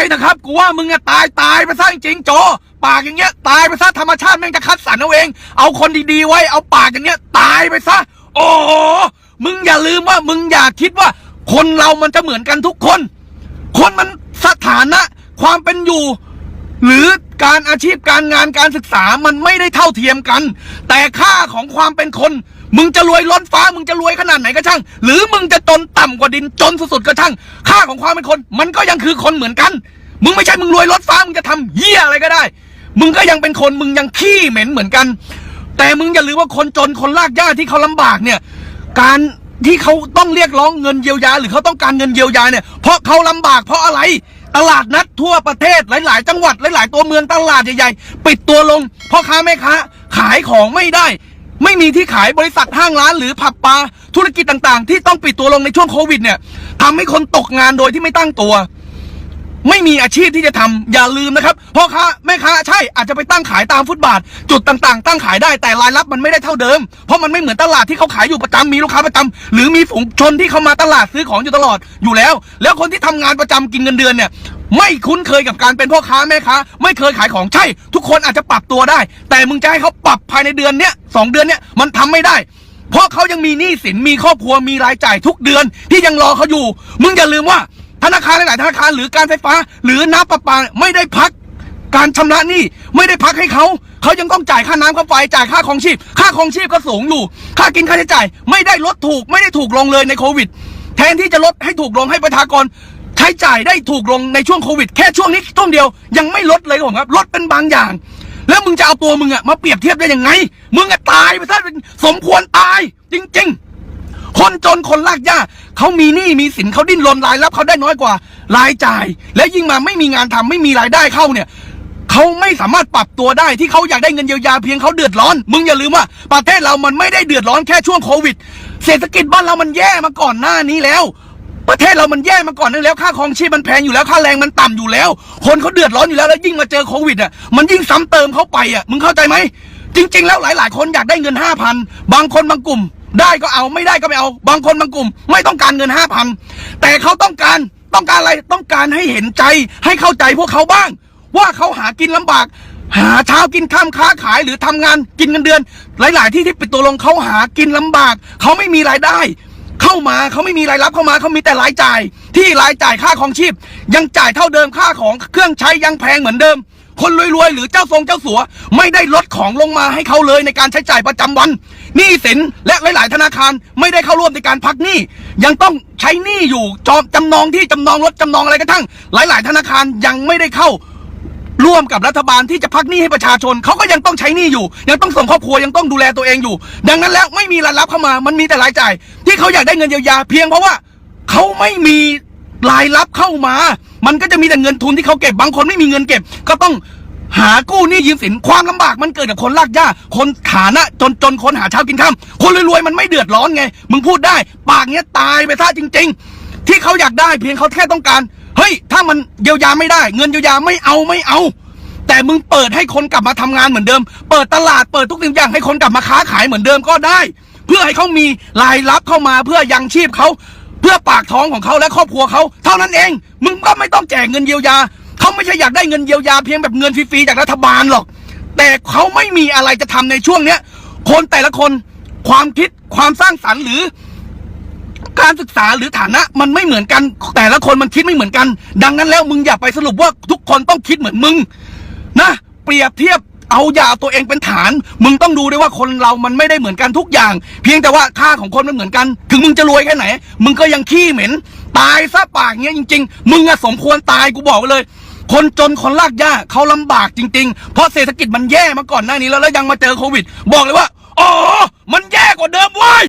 ายนะครับ กูว่ามึงอะตายตายไปซะจริงโจ ปากอย่างเงี้ย ตายไปซะธรรมชาติแม่งจะคัดสรรเอาเอง เอาคนดีๆไว้ เอาปากอย่างเงี้ย ตายไปซะ โอ้โห มึงอย่าลืมว่ามึงอย่าคิดว่า คนเรามันจะเหมือนกันทุกคน คนมันสถานะ ความเป็นอยู่ หรือการอาชีพการงานการศึกษามันไม่ได้เท่าเทียมกัน แต่ค่าของความเป็นคน มึงจะรวยล้นฟ้า มึงจะรวยขนาดไหนก็ช่าง หรือมึงจะจนต่ำกว่าดินจนสุดๆก็ช่าง ค่าของความเป็นคน มันก็ยังคือคนเหมือนกัน มึงไม่ใช่มึงรวยล้นฟ้ามึงจะทำเหี้ยอะไรก็ได้ มึงก็ยังเป็นคนมึงยังขี้เหม็นเหมือนกัน แต่มึงอย่าลืมว่าคนจนคนลากย่าที่เขาลำบากเนี่ย การที่เขาต้องเรียกร้องเงินเยียวยา หรือเขาต้องการเงินเยียวยาเนี่ยเพราะเขาลำบากเพราะอะไร ตลาดนัดทั่วประเทศหลาย ๆ จังหวัดหลาย ๆ ตัวเมืองตลาดใหญ่ๆปิดตัวลงพ่อค้าแม่ค้า ขายของไม่ได้ ไม่มีที่ขายบริษัทห้างร้านหรือผับบาร์ธุรกิจต่าง ๆ ที่ต้องปิดตัวลงในช่วงโควิดเนี่ยทำให้คนตกงานโดยที่ไม่ตั้งตัว ไม่มีอาชีพที่จะทำอย่าลืมนะครับพ่อค้าแม่ค้าใช่อาจจะไปตั้งขายตามฟุตบาท จุดต่างๆ ตั้งขายได้แต่รายรับมันไม่ได้เท่าเดิม เพราะมันไม่เหมือนตลาดที่เขาขายอยู่ประจำมีลูกค้าประจำหรือมีฝูงชนที่เขามาตลาดซื้อของอยู่ตลอดอยู่แล้ว แล้วคนที่ทำงานประจำกินเงินเดือนเนี่ยไม่คุ้นเคยกับการเป็นพ่อค้าแม่ค้า ไม่เคยขายของใช่ ทุกคนอาจจะปรับตัวได้ แต่มึงจะให้เขาปรับภายในเดือนเนี้ยสองเดือนเนี้ยมันทำไม่ได้เพราะเขายังมีหนี้สินมีครอบครัวมีรายจ่ายทุกเดือนที่ยังรอเขาอยู่ มึงอย่าลืมว่า ธนาคารหลาย ๆ ธนาคารหรือการไฟฟ้า หรือน้ำประปาไม่ได้พักการชำระหนี้ไม่ได้พักให้เขา เขายังต้องจ่ายค่าน้ำค่าไฟจ่ายค่าของชีพ ค่าของชีพก็สูงอยู่ ค่ากินค่าใช้จ่าย ไม่ได้ลดถูก ไม่ได้ถูกลงเลยในโควิด แทนที่จะลดให้ถูกลงให้ประชากร ใช้จ่ายได้ถูกลงในช่วงโควิด แค่ช่วงนี้ช่วงเดียวยังไม่ลดเลยผมครับ ลดเป็นบางอย่าง แล้วมึงจะเอาตัวมึงอะมาเปรียบเทียบได้ยังไง มึงอะตายไปซะเป็นสมควรตายจริง ๆ คนจนคนลากย่าเขามีหนี้มีสินเขาดิ้นรนรายรับเขาได้น้อยกว่ารายจ่าย และยิ่งมาไม่มีงานทำไม่มีรายได้เข้าเนี่ยเขาไม่สามารถปรับตัวได้ที่เขาอยากได้เงินเยียวยาเพียงเขาเดือดร้อน มึงอย่าลืมว่าประเทศเรามันไม่ได้เดือดร้อนแค่ช่วงโควิด เศรษฐกิจบ้านเรามันแย่มาก่อนหน้านี้แล้ว ประเทศเรามันแย่มาก่อนนั้นแล้วค่าครองชีพมันแพงอยู่แล้วค่าแรงมันต่ำอยู่แล้ว คนเขาเดือดร้อนอยู่แล้วแล้วยิ่งมาเจอโควิดอะมันยิ่งซ้ำเติมเขาไปอะมึงเข้าใจไหมจริง ๆ แล้วหลาย ๆ คนอยากได้เงินห้าพันบางคนบางกลุ่ม ได้ก็เอาไม่ได้ก็ไม่เอา บางคนบางกลุ่ม ไม่ต้องการเงินห้าพันแต่เขาต้องการต้องการอะไรต้องการให้เห็นใจ ให้เข้าใจพวกเขาบ้าง ว่าเขาหากินลำบาก หาเช้ากินข้ามค้าขายหรือทำงานกินเงินเดือน หลาย ๆ ที่ที่ปิดตัวลงเขาหากินลำบาก เขาไม่มีรายได้ เข้ามาเขาไม่มีรายรับเข้ามาเขามีแต่รายจ่าย ที่รายจ่ายค่าของชีพ ยังจ่ายเท่าเดิมค่าของเครื่องใช้ยังแพงเหมือนเดิม คนรวยๆหรือเจ้าทรงเจ้าสัว ไม่ได้ลดของลงมาให้เขาเลยในการใช้จ่ายประจำวันหนี้สินและหลาย ๆ ธนาคารไม่ได้เข้าร่วมในการพักหนี้ยังต้องใช้หนี้อยู่จองจำนองที่จำนองรถจำนองอะไรกระทั่ง หลาย ๆ ธนาคารยังไม่ได้เข้าร่วมกับรัฐบาลที่จะพักหนี้ให้ประชาชนเขาก็ยังต้องใช้หนี้อยู่ ยังต้องส่งครอบครัวยังต้องดูแลตัวเองอยู่ ดังนั้นแล้วไม่มีรายรับเข้ามา มันมีแต่รายจ่าย ที่เขาอยากได้เงินเยียวยาเพียงเพราะว่าเขาไม่มี รายรับเข้ามา มันก็จะมีแต่เงินทุนที่เขาเก็บบางคนไม่มีเงินเก็บ ก็ต้องหากู้หนี้ยืมสินความลำบากมันเกิดกับคนลากย่าคนฐานะจนจนคนหาเช้ากินข้ามคนรวยๆมันไม่เดือดร้อนไง มึงพูดได้ ปากเนี้ยตายไปซะจริง ๆ ที่เขาอยากได้เพียงเขาแค่ต้องการ เฮ้ย ถ้ามันเยียวยาไม่ได้ เงินเยียวยาไม่เอาไม่เอา แต่มึงเปิดให้คนกลับมาทำงานเหมือนเดิม เปิดตลาดเปิดทุกสิ่งอย่างให้คนกลับมาค้าขายเหมือนเดิมก็ได้ เพื่อให้เขามีรายรับเข้ามาเพื่อยังชีพเขา เพื่อปากท้องของเขาและครอบครัวเขาเท่านั้นเอง มึงก็ไม่ต้องแจกเงินเยียวยา เขาไม่ใช่อยากได้เงินเยียวยาเพียงแบบเงินฟรีๆจากรัฐบาลหรอก แต่เขาไม่มีอะไรจะทำในช่วงเนี้ย คนแต่ละคนความคิดความสร้างสรรค์หรือการศึกษาหรือฐานะมันไม่เหมือนกัน แต่ละคนมันคิดไม่เหมือนกัน ดังนั้นแล้วมึงอย่าไปสรุปว่าทุกคนต้องคิดเหมือนมึง นะ เปรียบเทียบ เอาอย่าเอาตัวเองเป็นฐาน มึงต้องดูด้วยว่าคนเรามันไม่ได้เหมือนกันทุกอย่าง เพียงแต่ว่าค่าของคนมันเหมือนกัน ถึงมึงจะรวยแค่ไหน มึงก็ยังขี้เหม็น ตายซะปากเงี้ยจริง ๆ มึงอะสมควรตายกูบอกไว้เลย คนจนคนลากย่าเขาลำบากจริง ๆ เพราะเศรษฐกิจมันแย่มาก่อนหน้านี้แล้วแล้วยังมาเจอโควิด บอกเลยว่าอ๋อมันแย่กว่าเดิมเว้ย